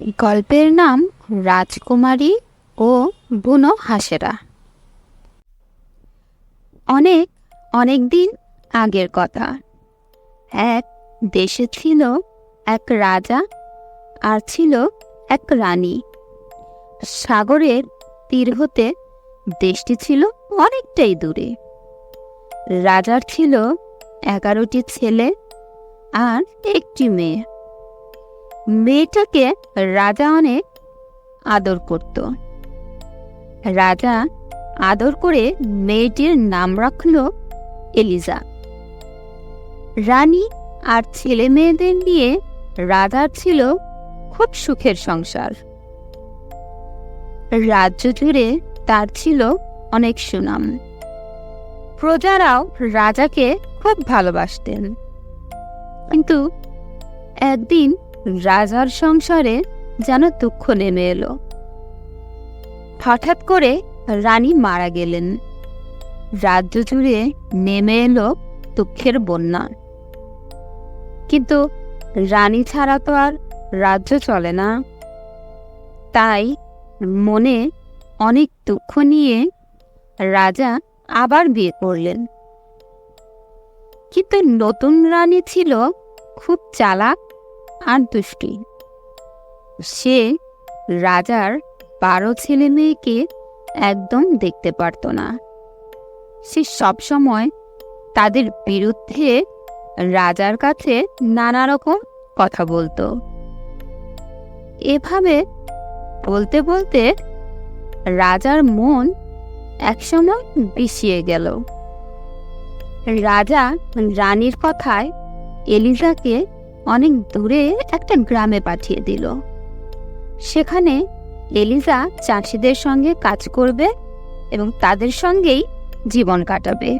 গল্পের নাম রাজকুমারী ও বুনো হাসেরা। অনেক অনেক দিন আগের কথা। এক দেশে ছিল এক রাজা আর ছিল এক রানী। সাগরের তীর হতে দেশটি ছিল অনেকটাই দূরে। রাজার ছিল এগারোটি ছেলে আর একটি মেয়ে। মেয়েটাকে রাজা অনেক আদর করত। রাজা আদর করে মেয়েটির নাম রাখল এলিজা। রানী আর ছেলে মেয়েদের নিয়ে রাজার ছিল খুব সুখের সংসার। রাজ্য জুড়ে তার ছিল অনেক সুনাম। প্রজারাও রাজাকে খুব ভালোবাসতেন। কিন্তু একদিন রাজার সংসারে যেন দুঃখ নেমে এলো। হঠাৎ করে রানী মারা গেলেন। রাজ্য জুড়ে নেমে এলো দুঃখের বন্যা। কিন্তু রানী ছাড়া তো আর রাজ্য চলে না। তাই মনে অনেক দুঃখ নিয়ে রাজা আবার বিয়ে করলেন। কিন্তু নতুন রানী ছিল খুব চালাক আর দুষ্টি। সে রাজার বারো ছেলে মেয়েকে একদম দেখতে পারত না। সে সবসময় তাদের বিরুদ্ধে রাজার কাছে নানা রকম কথা বলতো। এভাবে বলতে বলতে রাজার মন একসময় বিষিয়ে গেল। রাজা রানীর কথায় এলিজাকে অনেক দূরে একটা গ্রামে পাঠিয়ে দিল। সেখানে এলিজা চাষিদের সঙ্গে কাজ করবে এবং তাদের সঙ্গেই জীবন কাটাবে।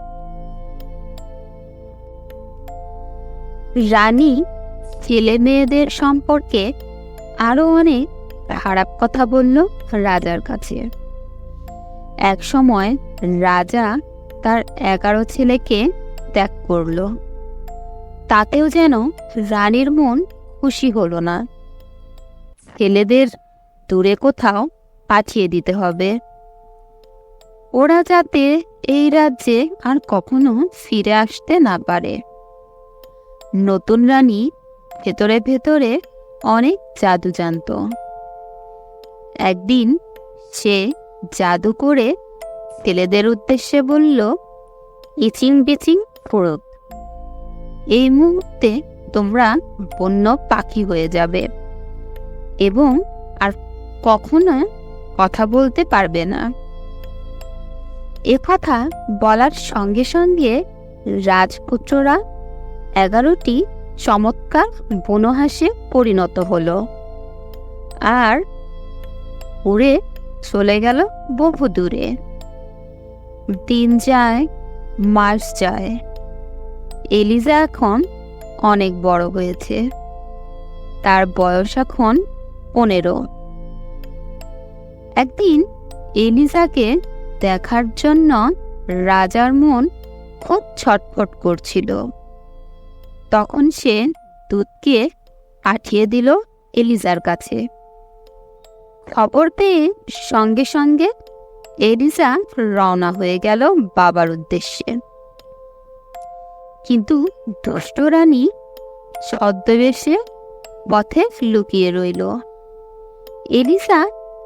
রানী ছেলে মেয়েদের সম্পর্কে আরও অনেক খারাপ কথা বলল রাজার কাছে। এক সময় রাজা তার এগারো ছেলেকে ত্যাগ করল। তাতেও যেন রানীর মন খুশি হলো না। ছেলেদের দূরে কোথাও পাঠিয়ে দিতে হবে। ওরা যাতে এই রাজ্যে আর কখনো ফিরে আসতে না পারে। নতুন রানী ভেতরে ভেতরে অনেক জাদু জানত। একদিন সে জাদু করে ছেলেদের উদ্দেশ্যে বলল, ইচিং বিচিং ফোড়ক এই মুহূর্তে তোমরা বন্য পাখি হয়ে যাবে এবং আর কখনো কথা বলতে পারবে না। এ কথা বলার সঙ্গে সঙ্গে রাজপুত্ররা এগারোটি চমৎকার বনহাসে পরিণত হলো। আর উড়ে চলে গেল বহু দূরে দিন যায়, মাস যায়। এলিজা এখন অনেক বড় হয়েছে। তার বয়স এখন পনেরো। একদিন এলিজাকে দেখার জন্য রাজার মন খুব ছটফট করছিল। তখন সে দুধকে পাঠিয়ে দিল এলিজার কাছে। খবর পেয়ে সঙ্গে সঙ্গে এলিজা রওনা হয়ে গেল বাবার উদ্দেশ্যে। কিন্তু দুষ্ট রানী ছদ্মবেশে পথে লুকিয়ে রইল। এলিসা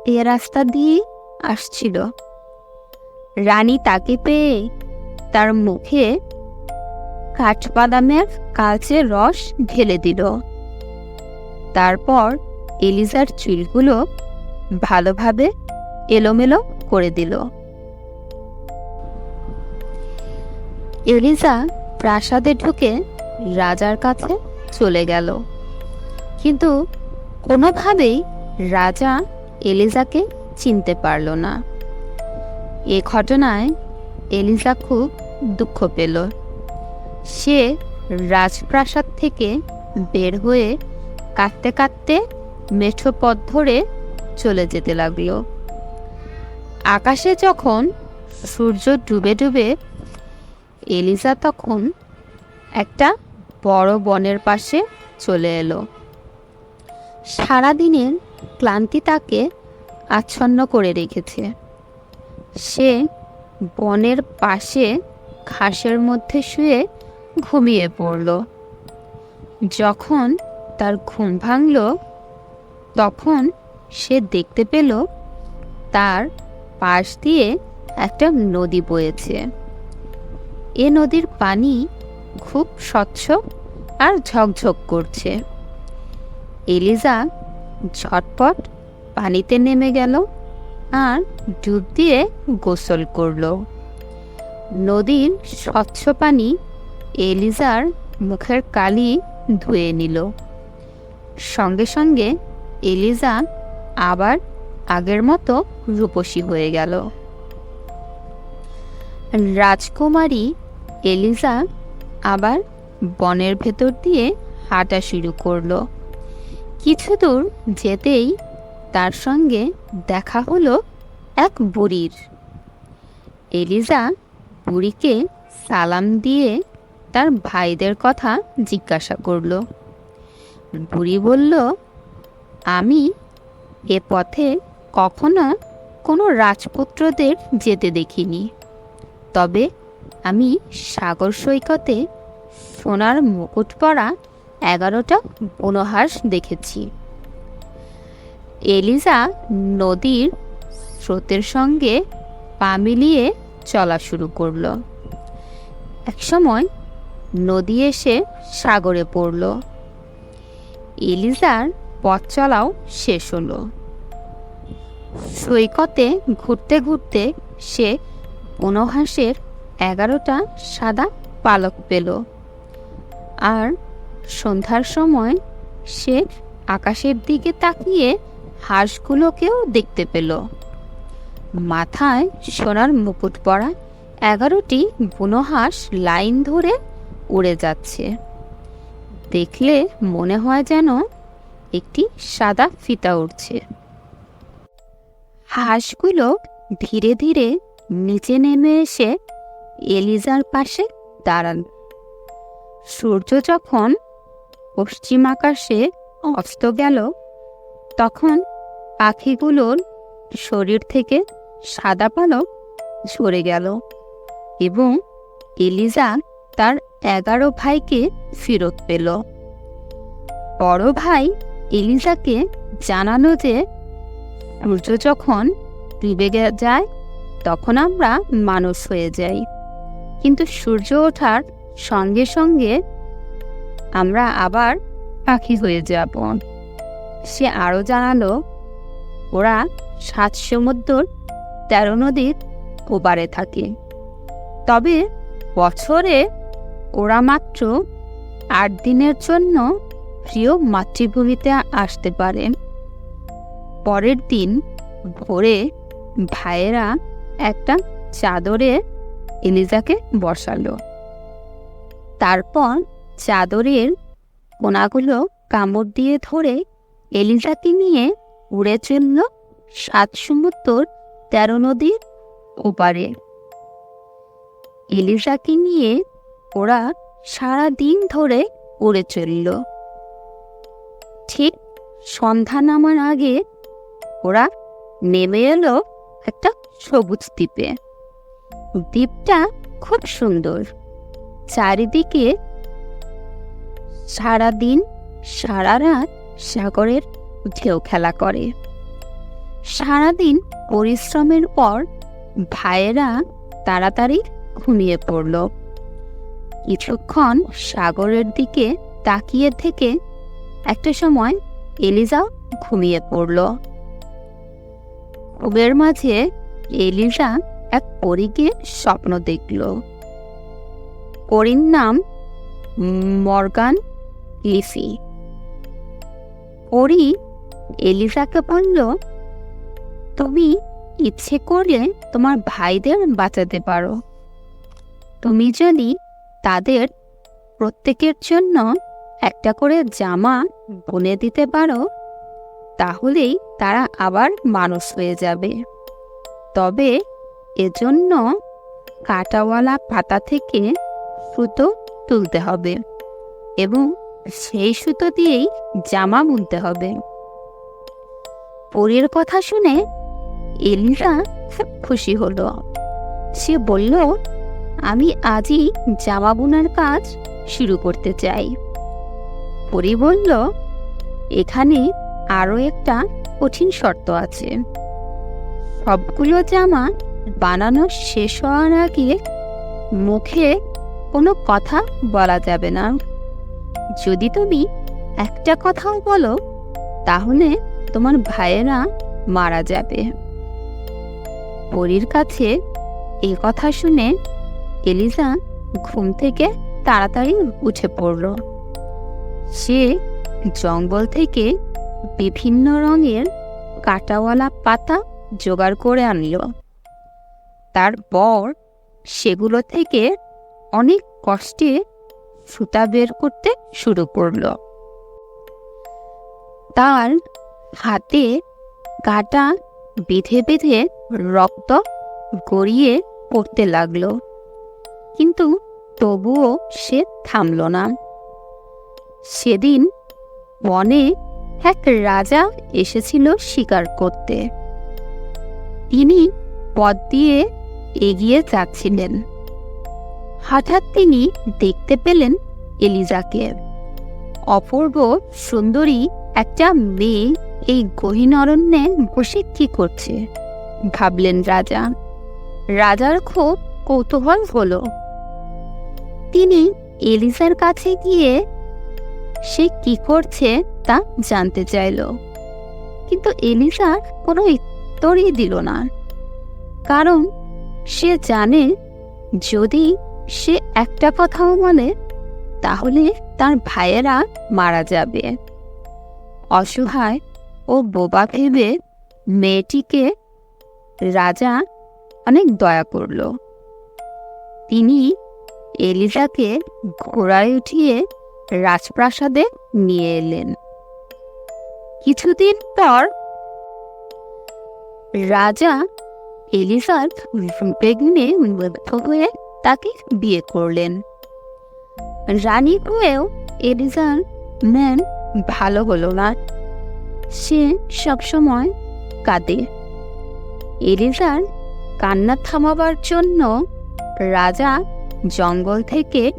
এ রাস্তা দিয়ে আসছিল। রানী তাকে পেয়ে তার মুখে কাঠবাদামের কালচে রস ঢেলে দিল। তারপর এলিজার চুলগুলো ভালোভাবে এলোমেলো করে দিল। এলিজা প্রাসাদে ঢুকে রাজার কাছে চলে গেল। কিন্তু কোনোভাবেই রাজা এলিজাকে চিনতে পারল না। এ ঘটনায় এলিজা খুব দুঃখ পেল। সে রাজপ্রাসাদ থেকে বের হয়ে কাঁদতে কাঁদতে মেঠো পথ ধরে চলে যেতে লাগল। আকাশে যখন সূর্য ডুবে ডুবে এলিজা তখন একটা বড় বনের পাশে চলে এলো। সারাদিনের ক্লান্তি তাকে আচ্ছন্ন করে রেখেছে। সে বনের পাশে ঘাসের মধ্যে শুয়ে ঘুমিয়ে পড়ল। যখন তার ঘুম ভাঙল, তখন সে দেখতে পেল তার পাশ দিয়ে একটা নদী বয়েছে। এ নদীর পানি খুব স্বচ্ছ আর ঝকঝক করছে। এলিজা ঝটপট পানিতে নেমে গেল আর ডুব দিয়ে গোসল করল। নদীর স্বচ্ছ পানি এলিজার মুখের কালি ধুয়ে নিল। সঙ্গে সঙ্গে এলিজা আবার আগের মতো রূপসী হয়ে গেল। রাজকুমারী এলিজা আবার বনের ভেতর দিয়ে হাঁটা শুরু করল। কিছু দূর যেতেই তার সঙ্গে দেখা হলো এক বুড়ির। এলিজা বুড়িকে সালাম দিয়ে তার ভাইদের কথা জিজ্ঞাসা করল। বুড়ি বলল, আমি এ পথে কখনো কোনো রাজপুত্রদের যেতে দেখিনি। তবে আমি সাগর সৈকতে সোনার মুকুট পরা এগারোটা বনহাঁস দেখেছি। এলিজা নদীর স্রোতের সঙ্গে পা মিলিয়ে চলা শুরু করল। একসময় নদী এসে সাগরে পড়ল। এলিজার পথ চলাও শেষ হলো। সৈকতে ঘুরতে ঘুরতে সে বনহাঁসের এগারোটা সাদা পালক পেল। আর সন্ধ্যার সময় সে আকাশের দিকে তাকিয়ে হাঁসগুলোকেও দেখতে পেল। মাথায় সোনার মুকুট পরা এগারোটি বুনো হাঁস লাইন ধরে উড়ে যাচ্ছে। দেখলে মনে হয় যেন একটি সাদা ফিতা উঠছে হাঁসগুলো ধীরে ধীরে নিচে নেমে এসে এলিজার পাশে দাঁড়ান। সূর্য যখন পশ্চিম আকাশে অস্ত গেল, তখন পাখিগুলোর শরীর থেকে সাদা পালক ঝরে গেল এবং এলিজা তার এগারো ভাইকে ফেরত পেল। বড় ভাই এলিজাকে জানানো যে, সূর্য যখন ডুবে যায়, তখন আমরা মানুষ হয়ে যাই। কিন্তু সূর্য ওঠার সঙ্গে সঙ্গে আমরা আবার পাখি হয়ে যাব। সে আরও জানালো, ওরা সাত সমুদ্র, তেরো নদীর ওপারে থাকে। তবে বছরে ওরা মাত্র আট দিনের জন্য প্রিয় মাতৃভূমিতে আসতে পারে। পরের দিন ভোরে ভাইয়েরা একটা চাদরে এলিজাকে বসালো। তারপর চাদরের কোনাগুলো কামড় দিয়ে ধরে এলিজাকে নিয়ে উড়ে চলল সাত সমুদ্র তেরো নদীর ওপারে। এলিজাকে নিয়ে ওরা সারা দিন ধরে উড়ে চলল। ঠিক সন্ধ্যা নামার আগে ওরা নেমে এলো একটা সবুজ দ্বীপে। দ্বীপটা খুব সুন্দর। চারিদিকে সারা দিন সারা রাত সাগরের ঢেউ খেলা করে। সারাদিন পরিশ্রমের পর ভাইয়েরা তাড়াতাড়ি ঘুমিয়ে পড়ল। কিছুক্ষণ সাগরের দিকে তাকিয়ে থেকে একটা সময় এলিজা ঘুমিয়ে পড়ল। ঘুমের মাঝে এলিজা এক পরীকে স্বপ্ন দেখল। পরীর নাম মর্গান লিফি পরি এলিজাকে বলল, তুমি ইচ্ছে করলে তোমার ভাইদের বাঁচাতে পারো। তুমি যদি তাদের প্রত্যেকের জন্য একটা করে জামা বুনে দিতে পারো, তাহলেই তারা আবার মানুষ হয়ে যাবে। তবে এজন্য কাটাওয়ালা পাতা থেকে সুতো তুলতে হবে এবং সেই সুতো দিয়েই জামা বুনতে হবে। পরীর কথা শুনে এলিজা খুব খুশি হলো। সে বলল, আমি আজই জামা বোনার কাজ শুরু করতে চাই। পরি বলল, এখানে আরও একটা কঠিন শর্ত আছে। সবগুলো জামা বানানো শেষ হওয়ার আগে মুখে কোনো কথা বলা যাবে না। যদি তুমি একটা কথাও বলো, তাহলে তোমার ভাইয়েরা মারা যাবে। পরীর কাছে এ কথা শুনে এলিজা ঘুম থেকে তাড়াতাড়ি উঠে পড়ল। সে জঙ্গল থেকে বিভিন্ন রঙের কাটাওয়ালা পাতা জোগাড় করে আনল। তারপর সেগুলো থেকে অনেক কষ্টে সুতা বের করতে শুরু করল। তার হাতে কাটা বেঁধে বেঁধে রক্ত গড়িয়ে পড়তে লাগল। কিন্তু তবুও সে থামল না। সেদিন বনে এক রাজা এসেছিল শিকার করতে। তিনি পথ দিয়ে এগিয়ে যাচ্ছিলেন। হঠাৎ তিনি দেখতে পেলেন এলিজাকে। অপূর্ব সুন্দরী একটা মেয়ে এই গহীন অরণ্যে বসে কি করছে, ভাবলেন রাজা। রাজার খুব কৌতূহল হলো। তিনি এলিজার কাছে গিয়ে সে কি করছে তা জানতে চাইল। কিন্তু এলিজা কোনো উত্তরই দিল না। কারণ সে জানে যদি সে একটা কথাও বলে, তাহলে তার ভাইয়েরা মারা যাবে। অসহায় ও বোবা ভেবে মেয়েটিকে রাজা অনেক দয়া করল। তিনি এলিজাকে ঘোড়ায় উঠিয়ে রাজপ্রাসাদে নিয়ে এলেন। কিছুদিন পর রাজা এলিজার প্রেগনে মুগ্ধ হয়ে তাকে বিয়ে করলেন। রানী হয়েও এলিজার ম্যান ভালো হলো না। সে সবসময় কাঁদে। এলিজার কান্না থামাবার জন্য রাজা জঙ্গল থেকে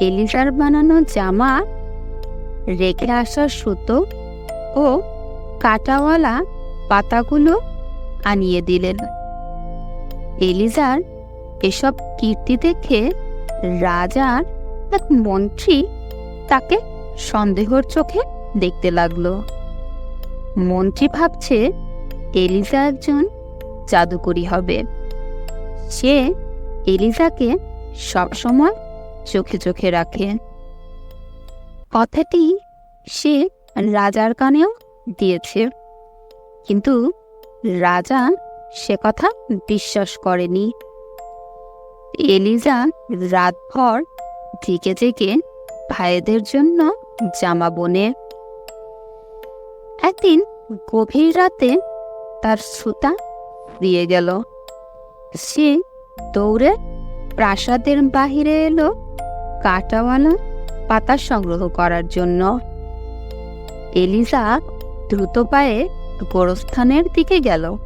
এলিজার বানানো জামা, রেখে আসা সুতো ও কাটাওয়ালা পাতাগুলো আনিয়ে দিলেন। এলিজার এসব কীর্তি দেখে রাজার এক মন্ত্রী তাকে সন্দেহর চোখে দেখতে লাগল। মন্ত্রী ভাবছে এলিজা একজন জাদুকরী হবে। সে এলিজাকে সবসময় চোখে চোখে রাখে। কথাটি সে রাজার কানেও দিয়েছে। কিন্তু রাজা সে কথা বিশ্বাস করেনি। এলিজা রাতভর জেগে জেগে ভাইদের জন্য জামা বনে। একদিন গভীর রাতে তার সুতা দিয়ে গেল। সে দৌড়ে প্রাসাদের বাহিরে এলো কাটাওয়ালা পাতা সংগ্রহ করার জন্য। এলিজা দ্রুত পায়ে গোরস্থানের দিকে গেল।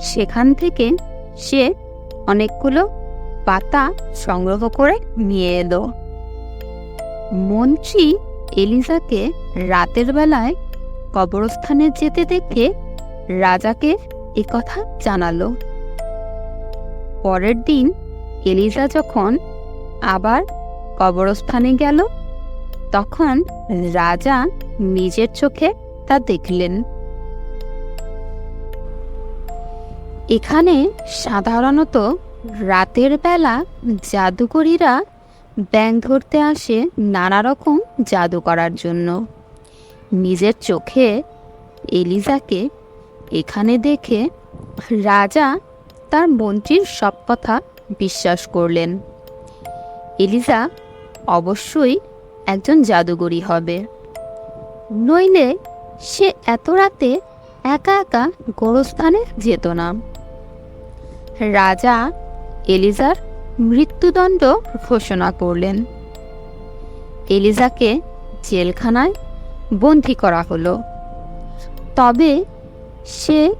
সেখান থেকে সে অনেকগুলো পাতা সংগ্রহ করে নিয়ে এলো। মন্ত্রী এলিজাকে রাতের বেলায় কবরস্থানে যেতে দেখে রাজাকে কথা জানালো। পরের দিন এলিজা যখন আবার কবরস্থানে গেল, তখন রাজা নিজের চোখে তা দেখলেন। এখানে সাধারণত রাতের বেলা জাদুকরীরা ব্যাং ধরতে আসে নানা রকম জাদু করার জন্য। নিজের চোখে এলিজাকে এখানে দেখে রাজা তার মন্ত্রীর সব কথা বিশ্বাস করলেন। এলিজা অবশ্যই একজন জাদুকরী হবে। নইলে সে এত রাতে একা একা গোরস্থানে যেত না। রাজা এলিজার মৃত্যুদণ্ড ঘোষণা করলেন। এলিজাকে জেলখানায় বন্দি করা হলো। তবে সে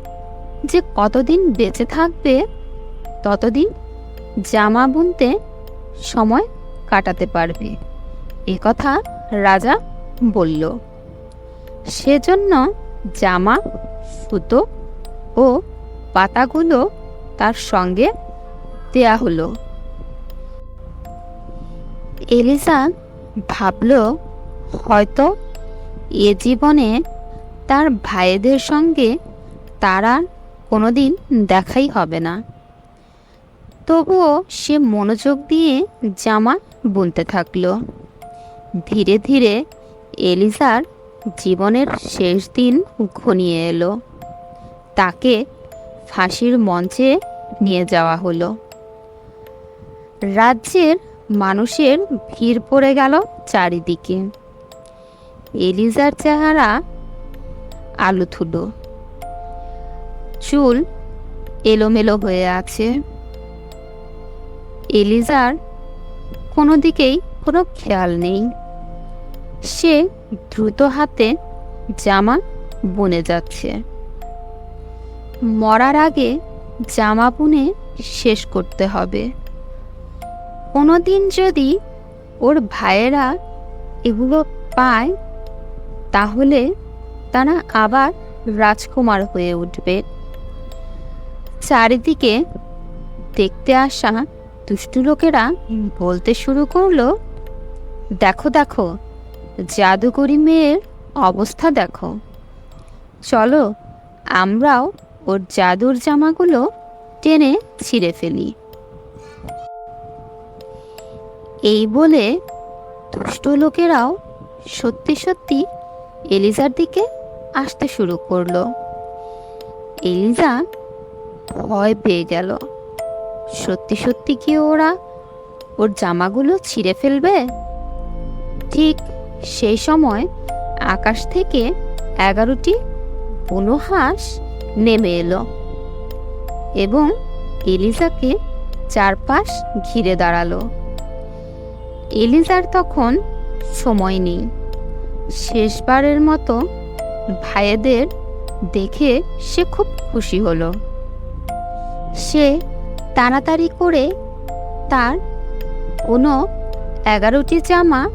যে কতদিন বেঁচে থাকবে, ততদিন জামা বুনতে সময় কাটাতে পারবে, এ কথা রাজা বলল। সেজন্য জামা, সুতো ও পাতাগুলো তার সঙ্গে দেয়া হলো। এলিজা ভাবল, হয়তো এ জীবনে তার ভাইদের সঙ্গে তার আর কোনোদিন দেখাই হবে না। তবুও সে মনোযোগ দিয়ে জামা বুনতে থাকল। ধীরে ধীরে এলিজার জীবনের শেষ দিন ঘনিয়ে এলো। তাকে ফাঁসির মঞ্চে নিয়ে যাওয়া হলো। রাজ্যের মানুষের ভিড় পড়ে গেল চারিদিকে। এলিজার চেহারা আলুথুলো। চুল এলোমেলো হয়ে আছে। এলিজার কোনো দিকেই কোনো খেয়াল নেই। সে দ্রুত হাতে জামা বুনে যাচ্ছে। মরার আগে জামা বুনে শেষ করতে হবে। কোনোদিন যদি ওর ভাইয়েরা এগুলো পায়, তাহলে তারা আবার রাজকুমার হয়ে উঠবে। চারিদিকে দেখতে আসা দুষ্টু লোকেরা বলতে শুরু করল, দেখো দেখো, জাদুকরি মেয়ের অবস্থা দেখো। চলো আমরাও ওর জাদুর জামাগুলো টেনে ছিঁড়ে ফেলি। এই বলে দুষ্ট লোকেরাও সত্যি সত্যি এলিজার দিকে আসতে শুরু করল। এলিজা ভয় পেয়ে গেল। সত্যি সত্যি কি ওরা ওর জামাগুলো ছিঁড়ে ফেলবে? ঠিক সেই সময় আকাশ থেকে এগারোটি বুনো হাঁস নেমে এলো এবং এলিজাকে চারপাশ ঘিরে দাঁড়াল। এলিজার তখন সময় নেই। শেষবারের মতো ভাইয়েদের দেখে সে খুব খুশি হলো। সে তাড়াতাড়ি করে তার কোনো এগারোটি জামা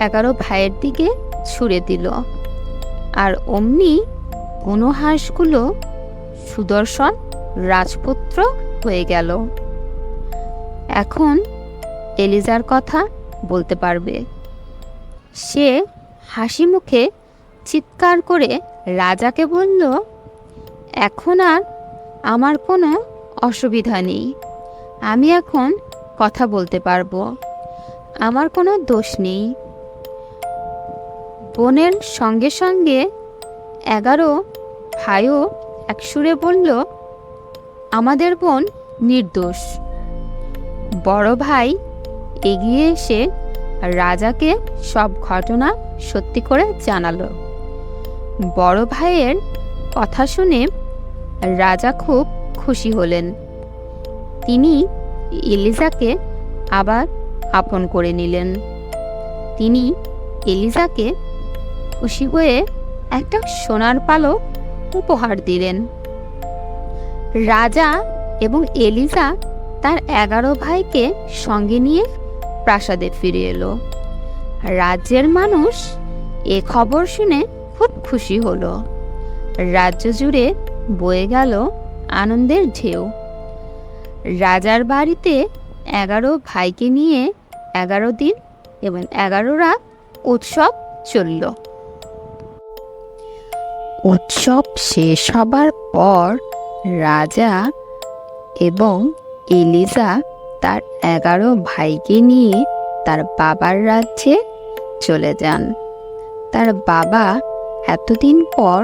এগারো ভাইয়ের দিকে ছুঁড়ে দিল। আর অমনি কোনো হাঁসগুলো সুদর্শন, রাজপুত্র হয়ে গেল। এখন এলিজার কথা বলতে পারবে। সে হাসি মুখে চিৎকার করে রাজাকে বলল, এখন আর আমার কোনো অসুবিধা নেই। আমি এখন কথা বলতে পারব। আমার কোনো দোষ নেই। বোনের সঙ্গে সঙ্গে এগারো ভাইও একসুরে বলল, আমাদের বোন নির্দোষ। বড় ভাই এগিয়ে এসে রাজাকে সব ঘটনা সত্যি করে জানালো। বড় ভাইয়ের কথা শুনে রাজা খুব খুশি হলেন। তিনি এলিজাকে আবার আপন করে নিলেন। তিনি এলিজাকে খুশি হয়ে একটা সোনার পালক উপহার দিলেন। রাজা এবং এলিজা তার এগারো ভাইকে সঙ্গে নিয়ে প্রাসাদে ফিরে এলো। রাজ্যের মানুষ এ খবর শুনে খুব খুশি হলো। রাজ্য জুড়ে বয়ে গেল আনন্দের ঢেউ। রাজার বাড়িতে এগারো ভাইকে নিয়ে এগারো দিন এবং এগারো রাত উৎসব চলল। উৎসব শেষ হবার পর রাজা এবং এলিজা তার এগারো ভাইকে নিয়ে তার বাবার রাজ্যে চলে যান। তার বাবা এতদিন পর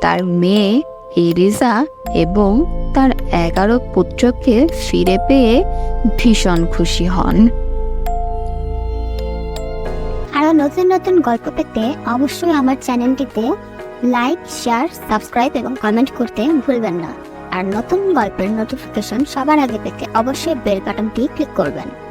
তার মেয়ে এলিজা এবং তার এগারো পুত্রকে ফিরে পেয়ে ভীষণ খুশি হন। আরও নতুন নতুন গল্প পেতে অবশ্যই আমার চ্যানেলটিতে লাইক শেয়ার সাবস্ক্রাইব এবং কমেন্ট করতে ভুলবেন না। আর নতুন গল্পের নোটিফিকেশন সবার আগে পেতে অবশ্যই বেল বাটনটি ক্লিক করবেন।